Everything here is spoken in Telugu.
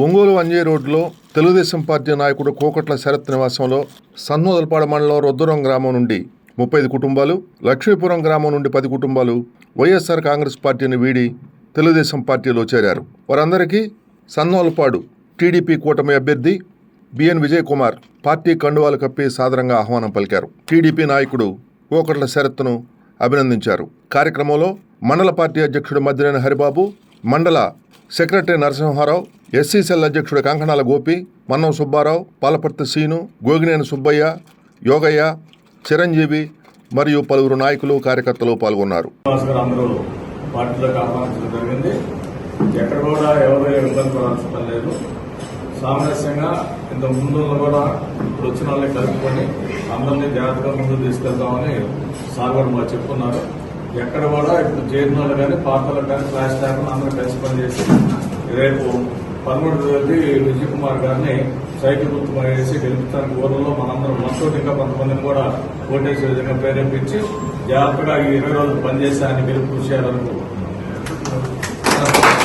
ఒంగోలు అంజే రోడ్లో తెలుగుదేశం పార్టీ నాయకుడు కోకట్ల శరత్ నివాసంలో సన్నోదల్పాడ మండలం రొద్దురం గ్రామం నుండి ముప్పై ఐదు కుటుంబాలు లక్ష్మీపురం గ్రామం నుండి పది కుటుంబాలు వైఎస్ఆర్ కాంగ్రెస్ పార్టీని వీడి తెలుగుదేశం పార్టీలో చేరారు. వారందరికీ సన్నోలపాడు టీడీపీ కూటమి అభ్యర్థి బిఎన్ విజయ్ కుమార్ పార్టీ కండువాలు కప్పి సాదరంగా ఆహ్వానం పలికారు. టీడీపీ నాయకుడు కోకట్ల శరత్ను అభినందించారు. కార్యక్రమంలో మండల పార్టీ అధ్యక్షుడు మద్దిరేని హరిబాబు మండల సెక్రటరీ నరసింహారావు ఎస్సీసెల్ అధ్యక్షుడు కంకణాల గోపి మన్నం సుబ్బారావు పాలపర్తి సీను గోగినేని సుబ్బయ్య యోగయ్య చిరంజీవి మరియు పలువురు నాయకులు కార్యకర్తలు పాల్గొన్నారు. ఎక్కడ కూడా ఎవరు ఇబ్బంది పడాల్సిన లేదు. సామరస్యంగా ఇంత ముందు కూడా ఇప్పుడు వచ్చిన వాళ్ళని కలుపుకొని అందరినీ జాగ్రత్తగా ముందు తీసుకెళ్తామని సార్ కూడా మాకు చెప్పుకున్నారు. ఎక్కడ కూడా ఇప్పుడు చేరిన కానీ పాత కానీ క్లాస్ స్టాఫ్ అందరూ కలిసి పనిచేసి రేపు పదమూడు తేదీ విజయ్ కుమార్ గారిని సైకిల్ గుర్తు వేసి గెలుపుతానికి ఊర్లలో మనందరం మనతో ఇంకా కొంతమందిని కూడా ఓటేసే విధంగా ప్రేరేపించి జాగ్రత్తగా ఈ ఇరవై రోజులు పనిచేసి ఆయన గెలుపు కృషి